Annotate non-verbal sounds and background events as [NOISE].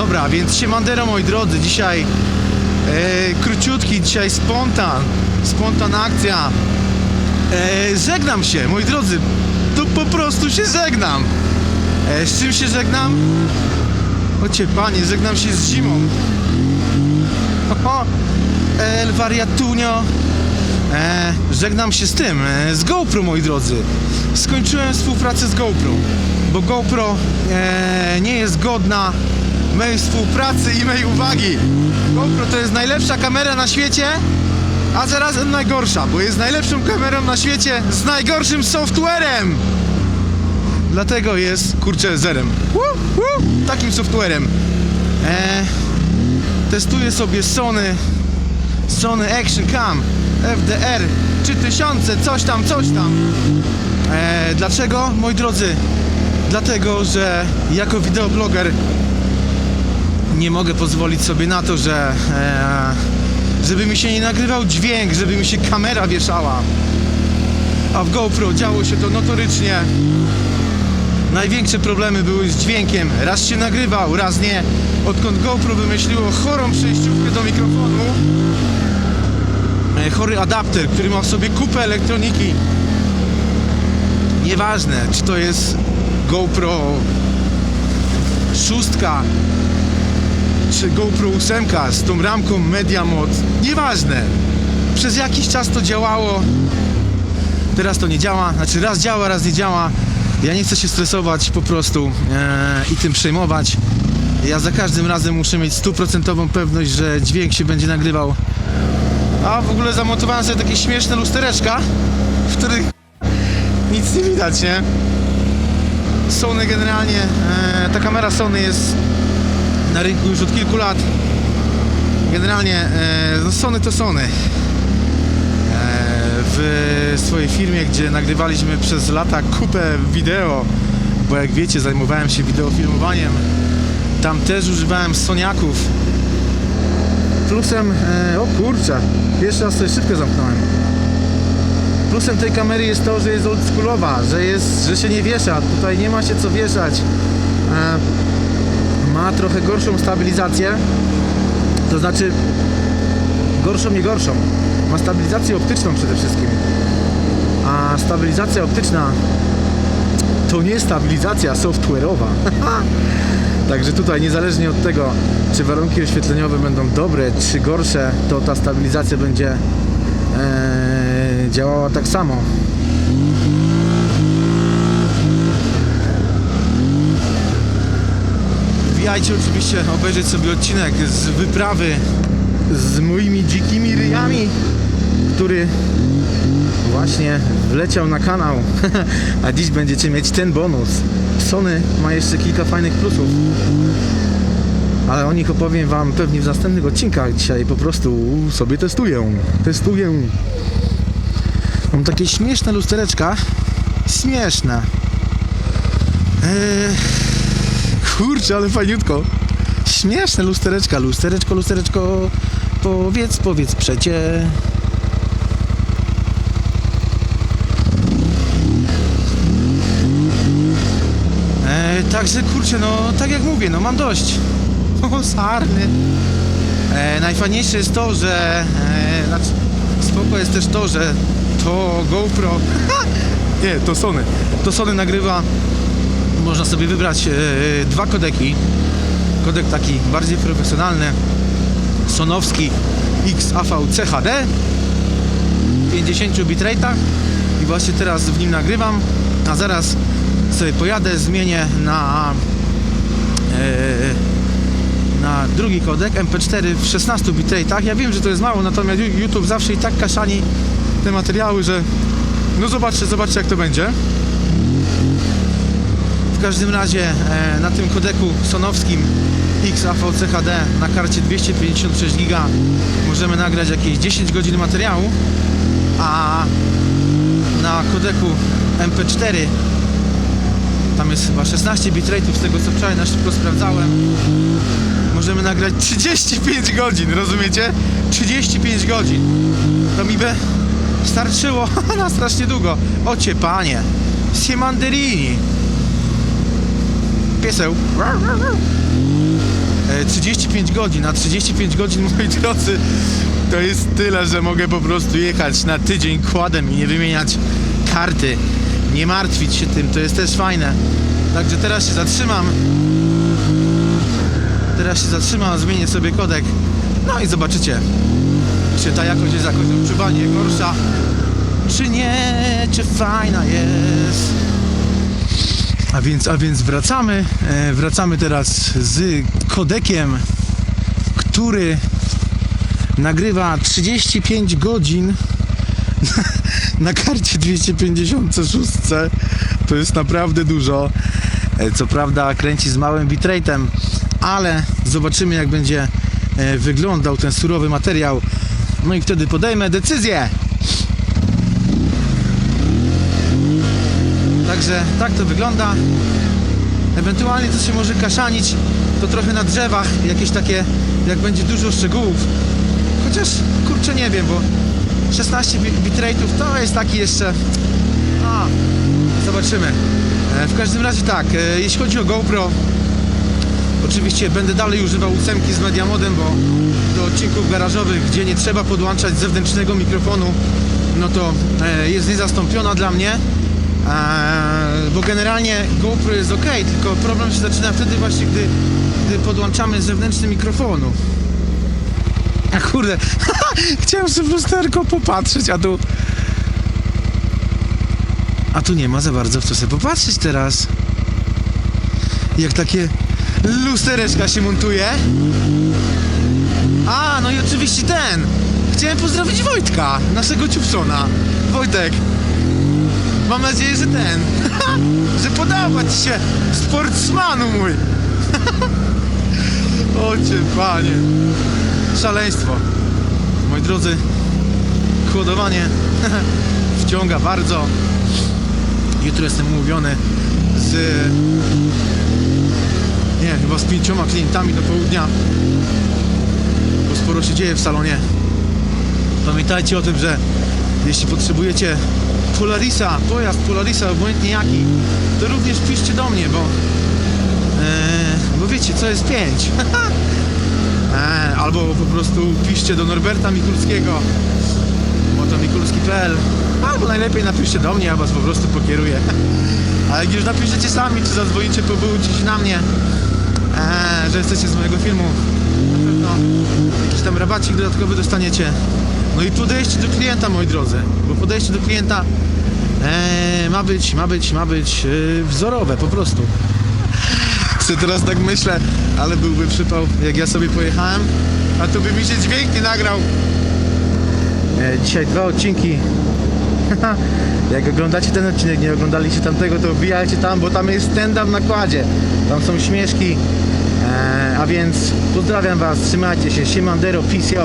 dobra, więc siemandero moi drodzy, dzisiaj e, króciutki, dzisiaj spontan, spontan akcja. E, żegnam się, moi drodzy, tu po prostu się żegnam. E, z czym się żegnam? Ocie panie, żegnam się z zimą. Oho, El Wariatunio. E, żegnam się z tym, e, z GoPro moi drodzy. Skończyłem współpracę z GoPro, bo GoPro e, nie jest godna mojej współpracy i mojej uwagi. GoPro to jest najlepsza kamera na świecie, a zarazem najgorsza, bo jest najlepszą kamerą na świecie z najgorszym softwarem. Dlatego jest, kurczę, zerem. Woo, takim softwarem. E, testuję sobie Sony Sony Action Cam FDR 3000, coś tam, coś tam. E, dlaczego, moi drodzy? Dlatego, że jako wideobloger nie mogę pozwolić sobie na to, że e, żeby mi się nie nagrywał dźwięk, żeby mi się kamera wieszała. A w GoPro działo się to notorycznie. Największe problemy były z dźwiękiem. Raz się nagrywał, raz nie. Odkąd GoPro wymyśliło chorą przejściówkę do mikrofonu, e, chory adapter, który ma w sobie kupę elektroniki. Nieważne, czy to jest GoPro 6, czy GoPro 8 z tą ramką Media Mod. Nieważne. Przez jakiś czas to działało. Teraz to nie działa. Znaczy raz działa, raz nie działa. Ja nie chcę się stresować po prostu e, i tym przejmować. Ja za każdym razem muszę mieć stuprocentową pewność, że dźwięk się będzie nagrywał. A w ogóle zamontowałem sobie takie śmieszne lustereczka, w których nic nie widać, nie? Sony generalnie, e, ta kamera Sony jest na rynku już od kilku lat. Generalnie, e, no Sony to Sony. E, w swojej firmie, gdzie nagrywaliśmy przez lata kupę wideo, bo jak wiecie, zajmowałem się wideofilmowaniem. Tam też używałem Soniaków. Plusem, e, o kurczę, jeszcze raz sobie szybko zamknąłem. Plusem tej kamery jest to, że jest oldschoolowa, że, jest, że się nie wiesza. Tutaj nie ma się co wieszać. Ma trochę gorszą stabilizację. To znaczy gorszą, nie gorszą. Ma stabilizację optyczną przede wszystkim. A stabilizacja optyczna to nie stabilizacja software'owa. [LAUGHS] Także tutaj niezależnie od tego, czy warunki oświetleniowe będą dobre, czy gorsze, to ta stabilizacja będzie e, działała tak samo. Wbijajcie oczywiście obejrzeć sobie odcinek z wyprawy z moimi dzikimi ryjami, który właśnie wleciał na kanał, [LAUGHS] a dziś będziecie mieć ten bonus. Sony ma jeszcze kilka fajnych plusów, ale o nich opowiem Wam pewnie w następnych odcinkach. Dzisiaj po prostu sobie testuję, testuję. Mam takie śmieszne lustereczka, śmieszne. Eee, kurczę, ale fajniutko. Śmieszne lustereczka, lustereczko, lustereczko. Powiedz, powiedz przecie. E, także kurczę, no tak jak mówię, no mam dość. [LAUGHS] O, sarny. E, najfajniejsze jest to, że e, znaczy, spoko jest też to, że to GoPro [LAUGHS] nie, to Sony. To Sony nagrywa można sobie wybrać e, dwa kodeki. Kodek taki bardziej profesjonalny, sonowski XAVC HD w 50 bitrate'ach i właśnie teraz w nim nagrywam, a zaraz sobie pojadę, zmienię na e, na drugi kodek MP4 w 16 bitrate'ach. Ja wiem, że to jest mało, natomiast YouTube zawsze i tak kaszani te materiały, że no zobaczcie, zobaczcie jak to będzie. W każdym razie e, na tym kodeku sonowskim XAVC HD na karcie 256 GB możemy nagrać jakieś 10 godzin materiału, a na kodeku MP4 tam jest chyba 16 bitrate'ów z tego co wczoraj na szybko sprawdzałem możemy nagrać 35 godzin, rozumiecie? 35 godzin. To mi by starczyło [LAUGHS] na strasznie długo. Ocie panie Siemanderini pieseł. E, 35 godzin, a 35 godzin, moi drodzy, to jest tyle, że mogę po prostu jechać na tydzień kładem i nie wymieniać karty. Nie martwić się tym, to jest też fajne. Także teraz się zatrzymam. Teraz się zatrzymam, zmienię sobie kodek. No i zobaczycie, czy ta jakość jest jakoś odczuwanie gorsza, czy nie, czy fajna jest. A więc, a więc wracamy, e, wracamy teraz z kodekiem, który nagrywa 35 godzin [LAUGHS] na karcie 256. To jest naprawdę dużo. E, Co prawda kręci z małym bitrate'em, ale zobaczymy jak będzie e, wyglądał ten surowy materiał. No i wtedy podejmę decyzję. Także tak to wygląda. Ewentualnie co się może kaszanić, to trochę na drzewach, jakieś takie, jak będzie dużo szczegółów. Chociaż kurczę nie wiem, bo 16 bit- bitrate'ów to jest taki jeszcze. A, zobaczymy. E, W każdym razie tak, e, jeśli chodzi o GoPro, oczywiście będę dalej używał ósemki z Media Modem, bo do odcinków garażowych, gdzie nie trzeba podłączać zewnętrznego mikrofonu, no to e, jest niezastąpiona dla mnie. Bo generalnie GoPro jest ok, tylko problem się zaczyna wtedy właśnie, gdy, gdy podłączamy zewnętrzny mikrofonu. A kurde, [LAUGHS] chciałem sobie w lusterko popatrzeć, a tu... A tu nie ma za bardzo w co sobie popatrzeć teraz. Jak takie lustereczka się montuje. A, no i oczywiście ten. Chciałem pozdrowić Wojtka, naszego ciupsona. Wojtek, Mam nadzieję, że ten. [LAUGHS] że podoba ci się sportsmanu mój. [LAUGHS] o cię panie. Szaleństwo. Moi drodzy, chłodowanie [LAUGHS] wciąga bardzo. Jutro jestem umówiony z nie, chyba z pięcioma klientami do południa. Bo sporo się dzieje w salonie. Pamiętajcie o tym, że jeśli potrzebujecie Polarisa, pojazd Polarisa, obojętnie jaki, to również piszcie do mnie, bo e, bo wiecie, co jest 5. [LAUGHS] e, albo po prostu piszcie do Norberta Mikulskiego, motomikulski.pl albo najlepiej napiszcie do mnie, ja was po prostu pokieruję. [LAUGHS] A jak już napiszecie sami, czy zadzwonicie, powołujcie się na mnie, e, że jesteście z mojego filmu, na pewno jakiś tam rabacik dodatkowy dostaniecie. No i podejście do klienta, moi drodzy, bo podejście do klienta e, ma być, ma być, ma być e, wzorowe po prostu. Czy teraz tak myślę, ale byłby przypał, jak ja sobie pojechałem, a to by mi się dźwięk nie nagrał. E, dzisiaj dwa odcinki. [LAUGHS] jak oglądacie ten odcinek, nie oglądaliście tamtego, to wbijajcie tam, bo tam jest stand-up w nakładzie. Tam są śmieszki. E, a więc pozdrawiam Was, trzymajcie się, Siemandero, peace.